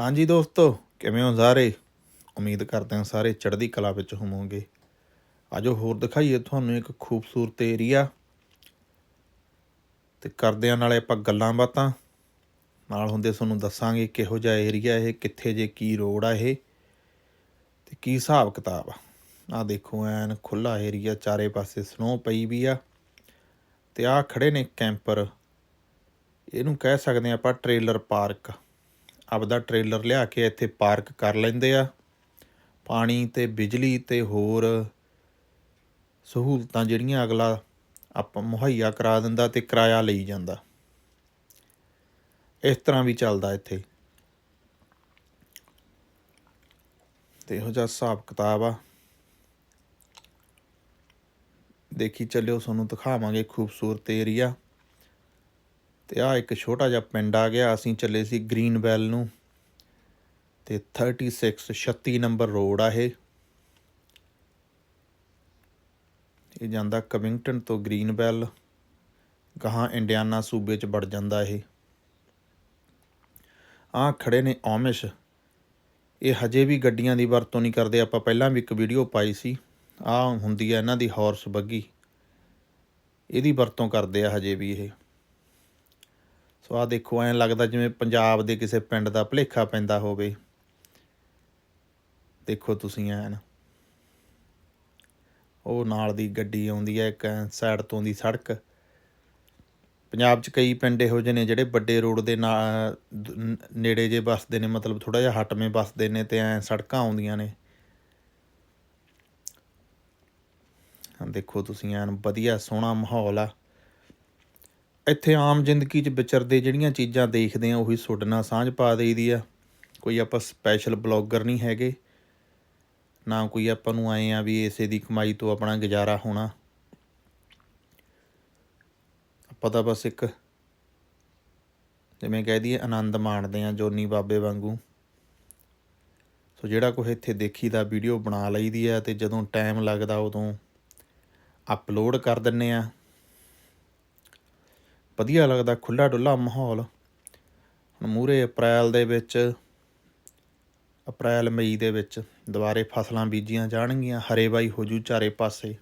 ਹਾਂਜੀ ਦੋਸਤੋ, ਕਿਵੇਂ ਹੋ ਸਾਰੇ? ਉਮੀਦ ਕਰਦੇ ਹਾਂ ਸਾਰੇ ਚੜ੍ਹਦੀ ਕਲਾ ਵਿੱਚ ਹੋਵੋਗੇ। ਆਜੋ ਹੋਰ ਦਿਖਾਈਏ ਤੁਹਾਨੂੰ ਇੱਕ ਖੂਬਸੂਰਤ ਏਰੀਆ। ਤੇ ਕਰਦੇ ਹਾਂ ਨਾਲੇ ਆਪਾਂ ਗੱਲਾਂ ਬਾਤਾਂ। ਨਾਲ ਹੁੰਦੇ ਤੁਹਾਨੂੰ ਦੱਸਾਂਗੇ ਕਿਹੋ ਜਿਹਾ ਏਰੀਆ ਇਹ, ਕਿੱਥੇ ਜੇ ਕੀ ਰੋਡ ਆ ਇਹ, ਤੇ ਕੀ ਹਿਸਾਬ ਕਿਤਾਬ ਆ। ਆ ਦੇਖੋ, ਐਨ ਖੁੱਲਾ ਏਰੀਆ, ਚਾਰੇ ਪਾਸੇ ਸਨੋ ਪਈ ਵੀ ਆ। ਤੇ ਆ ਖੜੇ ਨੇ ਕੈਂਪਰ। ਇਹਨੂੰ ਕਹਿ ਸਕਦੇ ਹਾਂ ਆਪਾਂ ਟ੍ਰੇਲਰ ਪਾਰਕ। ਆਪਦਾ ਟ੍ਰੇਲਰ ਲਿਆ ਕੇ ਇੱਥੇ ਪਾਰਕ ਕਰ ਲੈਂਦੇ ਆ। ਪਾਣੀ ਤੇ ਬਿਜਲੀ ਤੇ ਹੋਰ ਸਹੂਲਤਾਂ ਜਿਹੜੀਆਂ ਅਗਲਾ ਆਪਾਂ ਮੁਹੱਈਆ ਕਰਾ ਦਿੰਦਾ ਤੇ ਕਿਰਾਇਆ ਲਈ ਜਾਂਦਾ। ਇਸ ਤਰ੍ਹਾਂ ਵੀ ਚੱਲਦਾ ਇੱਥੇ। ਤੇ ਇਹੋ ਜਿਹਾ ਹਿਸਾਬ ਕਿਤਾਬ ਆ। ਦੇਖੀ ਚੱਲਿਓ, ਤੁਹਾਨੂੰ ਦਿਖਾਵਾਂਗੇ ਖੂਬਸੂਰਤ ਏਰੀਆ। ਤੇ ਆ ਇੱਕ ਛੋਟਾ ਜਿਹਾ ਪਿੰਡ ਆ ਗਿਆ, ਅਸੀਂ ਚੱਲੇ ਸੀ ਗ੍ਰੀਨ ਵੈਲ ਨੂੰ। ਤੇ 36 36 ਨੰਬਰ ਰੋਡ ਆ ਇਹ। ਇਹ ਜਾਂਦਾ ਕਵਿੰਗਟਨ ਤੋਂ ਗ੍ਰੀਨ ਵੈਲ ਗਾਹਾਂ ਇੰਡੀਆਨਾ ਸੂਬੇ ਚ ਵੜ ਜਾਂਦਾ ਇਹ। ਆ ਖੜੇ ਨੇ ਓਮਿਸ਼ ਇਹ ਹਜੇ ਵੀ ਗੱਡੀਆਂ ਦੀ ਵਰਤੋਂ ਨਹੀਂ ਕਰਦੇ, ਆਪਾਂ ਪਹਿਲਾਂ ਵੀ ਇੱਕ ਵੀਡੀਓ ਪਾਈ ਸੀ। ਆ ਹੁੰਦੀ ਹੈ ਇਹਨਾਂ ਦੀ ਹਾਰਸ ਬੱਗੀ। ਇਹਦੀ ਵਰਤੋਂ ਕਰਦੇ ਆ ਹਜੇ ਵੀ ਇਹ। ਸੋ ਆ ਦੇਖੋ, ਐਂ ਲੱਗਦਾ ਜਿਵੇਂ ਪੰਜਾਬ ਦੇ ਕਿਸੇ ਪਿੰਡ ਦਾ ਭਲੇਖਾ ਪੈਂਦਾ ਹੋਵੇ। ਦੇਖੋ ਤੁਸੀਂ ਐਨ। ਉਹ ਨਾਲ ਦੀ ਗੱਡੀ ਆਉਂਦੀ ਹੈ ਇੱਕ ਸਾਈਡ ਤੋਂ ਦੀ ਸੜਕ। ਪੰਜਾਬ 'ਚ ਕਈ ਪਿੰਡ ਇਹੋ ਜਿਹੇ ਨੇ ਜਿਹੜੇ ਵੱਡੇ ਰੋਡ ਦੇ ਨਾਲ ਨੇੜੇ ਜੇ ਵੱਸਦੇ ਨੇ, ਮਤਲਬ ਥੋੜਾ ਜਿਹਾ ਹਟਵੇਂ ਵੱਸਦੇ ਨੇ ਤੇ ਐ ਸੜਕਾਂ ਆਉਂਦੀਆਂ ਨੇ। ਦੇਖੋ ਤੁਸੀਂ ਐਨ, ਵਧੀਆ ਸੋਹਣਾ ਮਾਹੌਲ ਆ। ਇੱਥੇ ਆਮ ਜ਼ਿੰਦਗੀ 'ਚ ਵਿਚਰਦੇ ਜਿਹੜੀਆਂ ਚੀਜ਼ਾਂ ਦੇਖਦੇ ਆ, ਉਹੀ ਤੁਹਾਡੇ ਨਾਲ ਸਾਂਝ ਪਾ ਦੇਈਦੀ ਆ। ਕੋਈ ਆਪਾਂ ਸਪੈਸ਼ਲ ਬਲੌਗਰ ਨਹੀਂ ਹੈਗੇ। ਨਾ ਕੋਈ ਆਪਾਂ ਨੂੰ ਆਏ ਆ ਵੀ ਇਸੇ ਦੀ ਕਮਾਈ ਤੋਂ ਆਪਣਾ ਗੁਜ਼ਾਰਾ ਹੋਣਾ। ਆਪਾਂ ਤਾਂ ਬਸ ਇੱਕ ਜਿਵੇਂ ਕਹਿ ਦਈਏ, ਆਨੰਦ ਮਾਣਦੇ ਆ ਜੋਨੀ ਬਾਬੇ ਵਾਂਗੂ। ਸੋ ਜਿਹੜਾ ਕੋਈ ਇੱਥੇ ਦੇਖੀਦਾ ਵੀਡੀਓ ਬਣਾ ਲਈਦੀ ਆ ਤੇ ਜਦੋਂ ਟਾਈਮ ਲੱਗਦਾ ਉਦੋਂ ਅਪਲੋਡ ਕਰ ਦਿੰਨੇ ਆ। ਵਧੀਆ ਲੱਗਦਾ ਖੁੱਲਾ ਡੁੱਲਾ ਮਾਹੌਲ। ਹੁਣ ਮੂਰੇ ਅਪ੍ਰੈਲ ਦੇ ਵਿੱਚ, ਅਪ੍ਰੈਲ ਮਈ ਦੇ ਵਿੱਚ ਦੁਬਾਰੇ ਫਸਲਾਂ ਬੀਜੀਆਂ ਜਾਣਗੀਆਂ ਹਰੇਬਾਈ ਹੋ ਜੂ ਚਾਰੇ ਪਾਸੇ।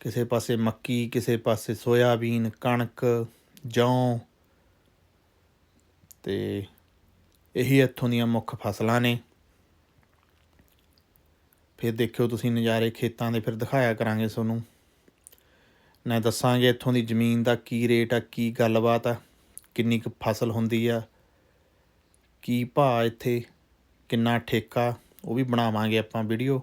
ਕਿਸੇ ਪਾਸੇ ਮੱਕੀ, ਕਿਸੇ ਪਾਸੇ ਸੋਇਆਬੀਨ, ਕਣਕ, ਜੌਂ ਤੇ ਇਹੀ ਇੱਥੋਂ ਦੀਆਂ ਮੁੱਖ ਫਸਲਾਂ ਨੇ। ਫਿਰ ਦੇਖਿਓ ਤੁਸੀਂ ਨਜ਼ਾਰੇ ਖੇਤਾਂ ਦੇ ਫਿਰ ਦਿਖਾਇਆ ਕਰਾਂਗੇ ਤੁਹਾਨੂੰ। ਨਾ ਦੱਸਾਂਗੇ ਇੱਥੋਂ ਦੀ ਜ਼ਮੀਨ ਦਾ ਕੀ ਰੇਟ ਆ, ਕੀ ਗੱਲਬਾਤ ਆ, ਕਿੰਨੀ ਕੁ ਫਸਲ ਹੁੰਦੀ ਆ, ਕੀ ਭਾਅ ਇੱਥੇ, ਕਿੰਨਾ ਠੇਕਾ, ਉਹ ਵੀ ਬਣਾਵਾਂਗੇ ਆਪਾਂ ਵੀਡੀਓ।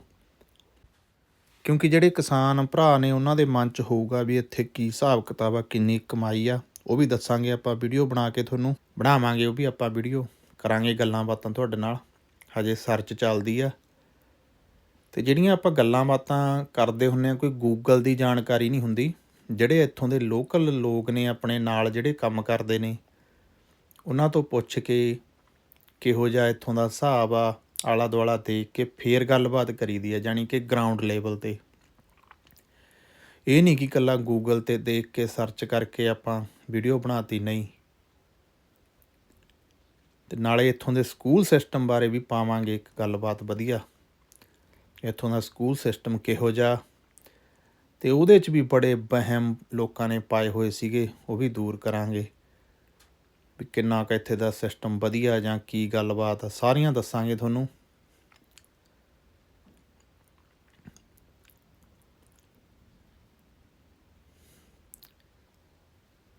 ਕਿਉਂਕਿ ਜਿਹੜੇ ਕਿਸਾਨ ਭਰਾ ਨੇ ਉਹਨਾਂ ਦੇ ਮਨ 'ਚ ਹੋਊਗਾ ਵੀ ਇੱਥੇ ਕੀ ਹਿਸਾਬ ਕਿਤਾਬ ਆ, ਕਿੰਨੀ ਕਮਾਈ ਆ, ਉਹ ਵੀ ਦੱਸਾਂਗੇ ਆਪਾਂ ਵੀਡੀਓ ਬਣਾ ਕੇ ਤੁਹਾਨੂੰ, ਬਣਾਵਾਂਗੇ ਉਹ ਵੀ ਆਪਾਂ ਵੀਡੀਓ, ਕਰਾਂਗੇ ਗੱਲਾਂ ਬਾਤਾਂ ਤੁਹਾਡੇ ਨਾਲ, ਹਜੇ ਸਰਚ ਚੱਲਦੀ ਆ। ਤੇ ਜਿਹੜੀਆਂ ਆਪਾਂ ਗੱਲਾਂ ਬਾਤਾਂ ਕਰਦੇ ਹੁੰਨੇ ਆ, ਕੋਈ ਗੂਗਲ ਦੀ ਜਾਣਕਾਰੀ ਨਹੀਂ ਹੁੰਦੀ ਜਿਹੜੇ ਇੱਥੋਂ ਦੇ ਲੋਕਲ ਲੋਕ ਨੇ ਆਪਣੇ ਨਾਲ ਜਿਹੜੇ ਕੰਮ ਕਰਦੇ ਨੇ, ਉਹਨਾਂ ਤੋਂ ਪੁੱਛ ਕੇ ਕਿਹੋ ਜਿਹਾ ਇੱਥੋਂ ਦਾ ਹਿਸਾਬ ਆ ਆਲਾ ਦੁਆਲਾ ਦੇਖ ਕੇ ਫੇਰ ਗੱਲਬਾਤ ਕਰੀਦੀ ਆ ਜਾਨੀ ਕਿ ਗਰਾਊਂਡ ਲੈਵਲ ਤੇ। ਇਹ ਨਹੀਂ ਕਿ ਕੱਲਾ ਗੂਗਲ ਤੇ ਦੇਖ ਕੇ ਸਰਚ ਕਰਕੇ ਆਪਾਂ ਵੀਡੀਓ ਬਣਾਤੀ ਨਹੀਂ। ਤੇ ਨਾਲੇ ਇੱਥੋਂ ਦੇ ਸਕੂਲ ਸਿਸਟਮ ਬਾਰੇ ਵੀ ਪਾਵਾਂਗੇ ਇੱਕ ਗੱਲਬਾਤ ਵਧੀਆ। ਇੱਥੋਂ ਦਾ ਸਕੂਲ ਸਿਸਟਮ ਕਿਹੋ ਜਿਹਾ ਤੇ ਉਹਦੇ 'ਚ ਵੀ ਬੜੇ ਵਹਿਮ ਲੋਕਾਂ ਨੇ ਪਾਏ ਹੋਏ ਸੀਗੇ, ਉਹ ਵੀ ਦੂਰ ਕਰਾਂਗੇ। ਵੀ ਕਿੰਨਾ ਕੁ ਇੱਥੇ ਦਾ ਸਿਸਟਮ ਵਧੀਆ ਜਾਂ ਕੀ ਗੱਲਬਾਤ ਆ, ਸਾਰੀਆਂ ਦੱਸਾਂਗੇ ਤੁਹਾਨੂੰ।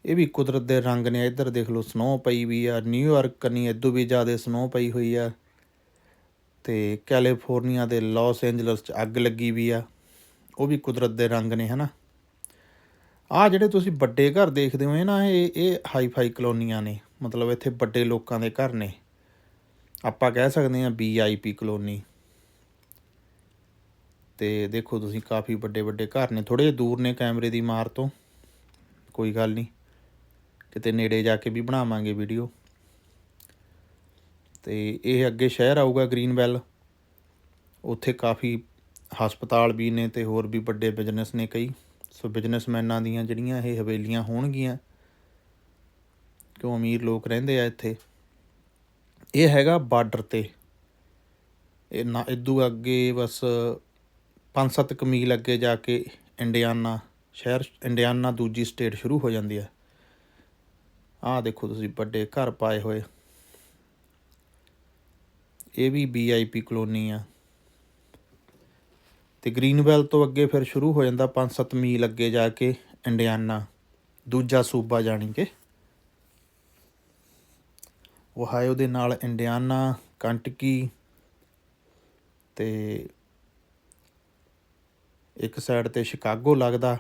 ਇਹ ਵੀ ਕੁਦਰਤ ਦੇ ਰੰਗ ਨੇ, ਇੱਧਰ ਦੇਖ ਲਓ ਸਨੋ ਪਈ ਵੀ ਆ ਨਿਊਯਾਰਕ ਕਨੀ ਇਦੋਂ ਵੀ ਜ਼ਿਆਦਾ ਸਨੋ ਪਈ ਹੋਈ ਆ। ਤੇ ਕੈਲੀਫੋਰਨੀਆ ਦੇ ਲਾਸ ਐਂਜਲਸ 'ਚ ਅੱਗ ਲੱਗੀ ਵੀ ਆ। ਉਹ ਵੀ ਕੁਦਰਤ ਦੇ ਰੰਗ ਨੇ, ਹਨਾ? ਆ ਜਿਹੜੇ ਤੁਸੀਂ ਵੱਡੇ ਘਰ ਦੇਖਦੇ ਹੋ ਨਾ ਇਹ ਇਹ ਹਾਈ-ਫਾਈ ਕਲੋਨੀਆਂ ਨੇ, ਮਤਲਬ ਇੱਥੇ ਵੱਡੇ ਲੋਕਾਂ ਦੇ ਘਰ ਨੇ। ਆਪਾਂ ਕਹਿ ਸਕਦੇ ਹਾਂ ਵੀਆਈਪੀ ਕਲੋਨੀ। ਤੇ ਦੇਖੋ ਤੁਸੀਂ ਕਾਫੀ ਵੱਡੇ ਵੱਡੇ ਘਰ ਨੇ ਥੋੜੇ ਦੂਰ ਨੇ ਕੈਮਰੇ ਦੀ ਮਾਰ ਤੋਂ, ਕੋਈ ਗੱਲ ਨਹੀਂ। ਕਿਤੇ ਨੇੜੇ ਜਾ ਕੇ ਵੀ ਬਣਾਵਾਂਗੇ ਵੀਡੀਓ। ਤੇ ਇਹ ਅੱਗੇ ਸ਼ਹਿਰ ਆਊਗਾ ਗ੍ਰੀਨਵੈਲ। ਉੱਥੇ ਕਾਫੀ ਹਸਪਤਾਲ ਵੀ ਨੇ ਤੇ ਹੋਰ ਵੀ ਵੱਡੇ ਬਿਜ਼ਨਸ ਨੇ ਕਈ। ਸੋ ਬਿਜ਼ਨਸਮੈਨਾਂ ਦੀਆਂ ਜਿਹੜੀਆਂ ਇਹ ਹਵੇਲੀਆਂ ਹੋਣਗੀਆਂ, ਕਿਉਂ ਅਮੀਰ ਲੋਕ ਰਹਿੰਦੇ ਆ ਇੱਥੇ? ਇਹ ਹੈਗਾ ਬਾਰਡਰ ਤੇ। ਇਹ ਨਾ ਇਦੋਂ ਅੱਗੇ ਬਸ 5-7 ਕੁ ਮੀਲ ਅੱਗੇ ਜਾ ਕੇ ਇੰਡੀਆਨਾ ਸ਼ਹਿਰ, ਇੰਡੀਆਨਾ ਦੂਜੀ ਸਟੇਟ ਸ਼ੁਰੂ ਹੋ ਜਾਂਦੀ ਹੈ ਆਹ ਦੇਖੋ ਤੁਸੀਂ ਵੱਡੇ ਘਰ ਪਾਏ ਹੋਏ। ਇਹ ਵੀ ਵੀਆਈਪੀ ਕਲੋਨੀ ਆ। ਤੇ ਗ੍ਰੀਨਵੈਲ ਤੋਂ ਅੱਗੇ ਫਿਰ ਸ਼ੁਰੂ ਹੋ ਜਾਂਦਾ 5-7 ਮੀਲ ਅੱਗੇ ਜਾ ਕੇ ਇੰਡੀਆਨਾ ਦੂਜਾ ਸੂਬਾ ਜਾਣੀ ਕਿ ਓਹਾਇਓ ਦੇ ਨਾਲ ਇੰਡੀਆਨਾ ਕੰਟਕੀ ਤੇ ਇੱਕ ਸਾਈਡ ਤੇ ਸ਼ਿਕਾਗੋ ਲੱਗਦਾ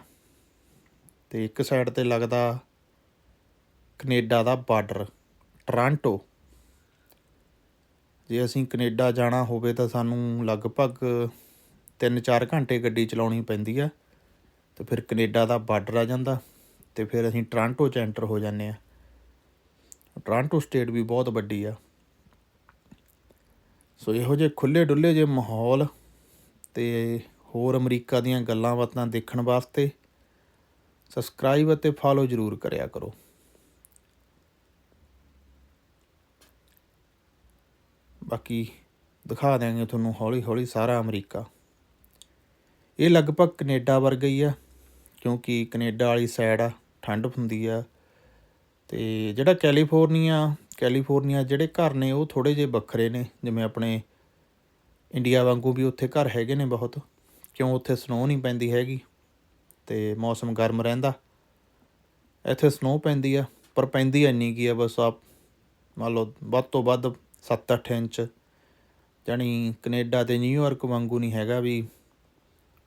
ਤੇ ਇੱਕ ਸਾਈਡ ਤੇ ਲੱਗਦਾ ਕੈਨੇਡਾ ਦਾ ਬਾਰਡਰ ਟੋਰਾਂਟੋ ਜੇ ਅਸੀਂ ਕੈਨੇਡਾ ਜਾਣਾ ਹੋਵੇ ਤਾਂ ਸਾਨੂੰ ਲਗਭਗ 3-4 ਘੰਟੇ ਗੱਡੀ ਚਲਾਉਣੀ ਪੈਂਦੀ ਆ, ਤੇ ਫਿਰ ਕੈਨੇਡਾ ਦਾ ਬਾਰਡਰ ਆ ਜਾਂਦਾ, ਤੇ ਫਿਰ ਅਸੀਂ ਟੋਰਾਂਟੋ ਚ ਐਂਟਰ ਹੋ ਜਾਂਦੇ ਆ। ਟੋਰਾਂਟੋ ਸਟੇਟ ਵੀ ਬਹੁਤ ਵੱਡੀ ਆ। ਸੋ ਇਹੋ ਜਿਹੇ ਖੁੱਲੇ ਡੁੱਲੇ ਜੇ ਮਾਹੌਲ ਤੇ ਹੋਰ ਅਮਰੀਕਾ ਦੀਆਂ ਗੱਲਾਂ ਬਾਤਾਂ ਦੇਖਣ ਵਾਸਤੇ ਸਬਸਕ੍ਰਾਈਬ ਅਤੇ ਫਾਲੋ ਜ਼ਰੂਰ ਕਰਿਆ ਕਰੋ। ਬਾਕੀ ਦਿਖਾ ਦਿਆਂਗੇ ਤੁਹਾਨੂੰ ਹੌਲੀ ਹੌਲੀ ਸਾਰਾ ਅਮਰੀਕਾ। ਇਹ ਲਗਭਗ ਕੈਨੇਡਾ ਵਰਗਾ ਹੀ ਆ, ਕਿਉਂਕਿ ਕੈਨੇਡਾ ਵਾਲੀ ਸਾਈਡ ਆ, ਠੰਡ ਹੁੰਦੀ ਆ। ਤੇ ਜਿਹੜਾ ਕੈਲੀਫੋਰਨੀਆ ਕੈਲੀਫੋਰਨੀਆ ਜਿਹੜੇ ਘਰ ਨੇ, ਉਹ ਥੋੜੇ ਜਿਹੇ ਵੱਖਰੇ ਨੇ, ਜਿਵੇਂ ਆਪਣੇ ਇੰਡੀਆ ਵਾਂਗੂ ਵੀ ਉੱਥੇ ਘਰ ਹੈਗੇ ਨੇ ਬਹੁਤ, ਕਿਉਂ ਉੱਥੇ ਸਨੋ ਨਹੀਂ ਪੈਂਦੀ ਹੈਗੀ, ਤੇ ਮੌਸਮ ਗਰਮ ਰਹਿੰਦਾ। ਇੱਥੇ ਸਨੋ ਪੈਂਦੀ ਆ, ਪਰ ਪੈਂਦੀ ਇੰਨੀ ਕੀ ਆ, ਬਸ ਆਪ ਮੰਨ ਲਓ ਵੱਧ ਤੋਂ ਵੱਧ 7-8 ਇੰਚ, ਜਾਣੀ ਕੈਨੇਡਾ ਤੇ ਨਿਊਯਾਰਕ ਵਾਂਗੂ ਨਹੀਂ ਹੈਗਾ ਵੀ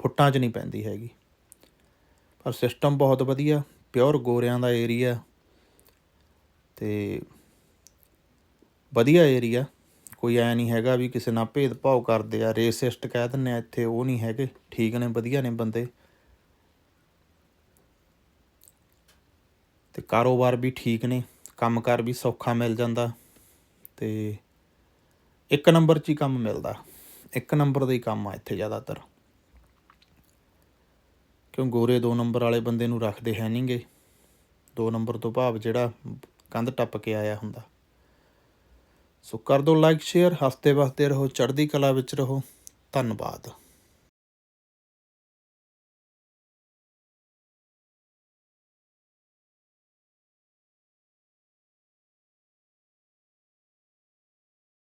ਫੁੱਟਾਂ 'ਚ ਨਹੀਂ ਪੈਂਦੀ ਹੈਗੀ। ਪਰ ਸਿਸਟਮ ਬਹੁਤ ਵਧੀਆ ਪਿਓਰ ਗੋਰਿਆਂ ਦਾ ਏਰੀਆ ਤੇ ਵਧੀਆ ਏਰੀਆ ਕੋਈ ਐ ਨਹੀਂ ਹੈਗਾ ਵੀ ਕਿਸੇ ਨਾਲ ਭੇਦਭਾਵ ਕਰਦੇ ਆ ਰੇਸਿਸਟ ਕਹਿ ਦਿੰਦੇ ਆ, ਇੱਥੇ ਉਹ ਨਹੀਂ ਹੈਗੇ। ਠੀਕ ਨੇ, ਵਧੀਆ ਨੇ ਬੰਦੇ। ਤੇ ਕਾਰੋਬਾਰ ਵੀ ਠੀਕ ਨੇ, ਕੰਮਕਾਰ ਵੀ ਸੌਖਾ ਮਿਲ ਜਾਂਦਾ। ਤੇ ਇੱਕ ਨੰਬਰ 'ਚ ਹੀ ਕੰਮ ਮਿਲਦਾ। ਇੱਕ ਨੰਬਰ ਦਾ ਹੀ ਕੰਮ ਆ ਇੱਥੇ ਜ਼ਿਆਦਾਤਰ। ਕਿਉਂ ਗੋਰੇ ਦੋ ਨੰਬਰ ਵਾਲੇ ਬੰਦੇ ਨੂੰ ਰੱਖਦੇ ਹੈ ਨਹੀਂਗੇ ਦੋ ਨੰਬਰ ਤੋਂ ਭਾਵ ਜਿਹੜਾ ਕੰਧ ਟੱਪ ਕੇ ਆਇਆ ਹੁੰਦਾ। ਸੋ ਕਰ ਦਿਓ ਲਾਈਕ ਸ਼ੇਅਰ ਹੱਸਦੇ ਵਸਦੇ ਰਹੋ, ਚੜ੍ਹਦੀ ਕਲਾ ਵਿੱਚ ਰਹੋ। ਧੰਨਵਾਦ।